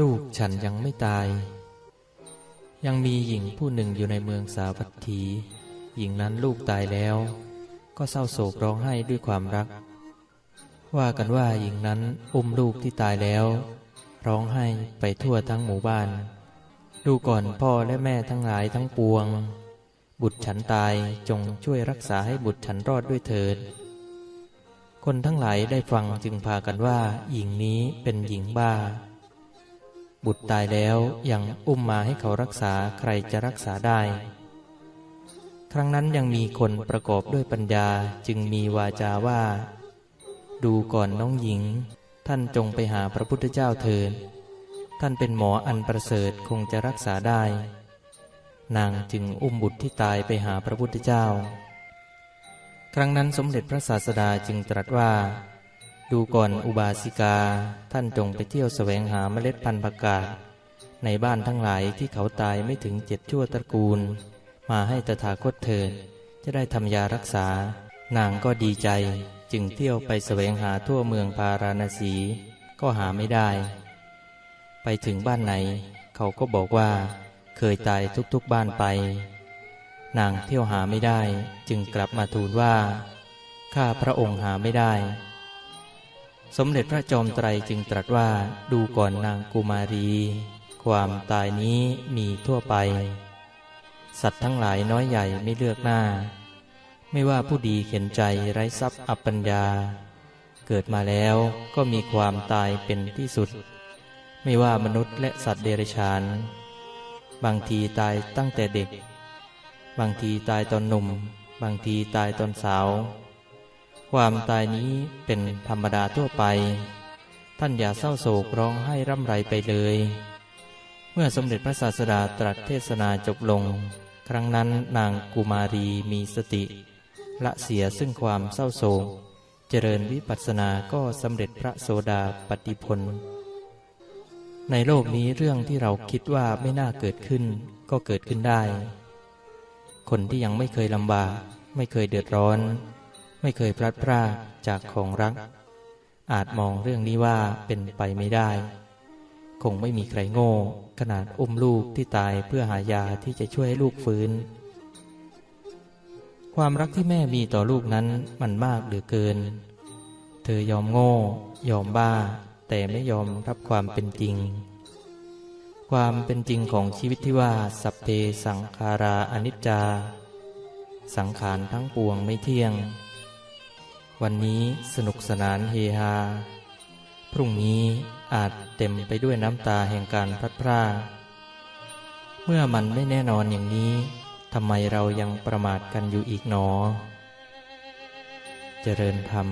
ลูกฉันยังไม่ตาย ยังมีหญิงผู้หนึ่งอยู่ในเมืองสาวัตถี หญิงนั้นลูกตายแล้ว ก็เศร้าโศกร้องไห้ด้วยความรัก ว่ากันว่าหญิงนั้นอุ้มลูกที่ตายแล้ว ร้องไห้ไปทั่วทั้งหมู่บ้านดูก่อนพ่อและแม่ทั้งหลายทั้งปวง บุตรฉันตายจงช่วยรักษาให้บุตรฉันรอดด้วยเถิด คนทั้งหลายได้ฟังจึงพากันว่า หญิงนี้เป็นหญิงบ้า บุตรตายแล้วยังอุ้มมาให้เขารักษาใครจะรักษาได้ ครั้งนั้นยังมีคนประกอบด้วยปัญญาจึงมีวาจาว่า ดูก่อนน้องหญิง ท่านจงไปหาพระพุทธเจ้าเถิดท่านเป็นหมออันประเสริฐคงจะรักษาได้ นางจึงอุ้มบุตรที่ตายไปหาพระพุทธเจ้า ครั้งนั้นสมเด็จพระศาสดาจึงตรัสว่า ดูก่อนอุบาสิกาท่านจงไปเที่ยวแสวงหาเมล็ดพันธุ์ผักกาดในบ้านทั้งหลายที่เขาตายไม่ถึงเจ็ดชั่วตระกูล มาให้ตถาคตเถิดจะได้ทำยารักษา นางก็ดีใจ จึงเที่ยวไปแสวงหาทั่วเมืองพาราณสี ก็หาไม่ได้ ไปถึงบ้านไหน เขาก็บอกว่า เคยตายทุกๆบ้านไป นางเที่ยวหาไม่ได้ จึงกลับมาทูลว่า ข้าพระองค์หาไม่ได้ สมเด็จพระจอมไตรจึงตรัสว่าดูก่อนนางกุมารี ความตายนี้มีทั่วไป สัตว์ทั้งหลายน้อยใหญ่ไม่เลือกหน้า ไม่ว่าผู้ดีเข็นใจไร้ทรัพย์อัปปัญญา เกิดมาแล้วก็มีความตายเป็นที่สุด ไม่ว่ามนุษย์และสัตว์เดรัจฉาน บางทีตายตั้งแต่เด็ก บางทีตายตอนหนุ่ม บางทีตายตอนสาว ความตายนี้เป็นธรรมดาทั่วไป ท่านอย่าเศร้าโศกร้องไห้ร่ำไรไปเลย เมื่อสมเด็จพระศาสดาตรัสเทศนาจบลง ครั้งนั้นนางกุมารีมีสติ ละเสียซึ่งความเศร้าโศก เจริญวิปัสสนาก็สำเร็จพระโสดาปฏิพลในโลกนี้เรื่องที่เราคิดว่าไม่น่าเกิดขึ้น ก็เกิดขึ้นได้ คนที่ยังไม่เคยลำบากไม่เคยเดือดร้อน ไม่เคยพลัดพรากจากของรัก อาจมองเรื่องนี้ว่าเป็นไปไม่ได้ คงไม่มีใครโง่ ขนาดอุ้มลูกที่ตายเพื่อหายาที่จะช่วยให้ลูกฟื้น ความรักที่แม่มีต่อลูกนั้นมันมากเหลือเกิน เธอยอมโง่ ยอมบ้า แต่ไม่ยอมรับความเป็นจริง ความเป็นจริงของชีวิตที่ว่าสัพเพสังขาราอนิจจาสังขารทั้งปวงไม่เที่ยง วันนี้สนุกสนานเฮฮา พรุ่งนี้อาจเต็มไปด้วยน้ำตาแห่งการพลัดพรากเมื่อมันไม่แน่นอนอย่างนี้ทำไมเรายังประมาทกันอยู่อีกหนอ เจริญธรรม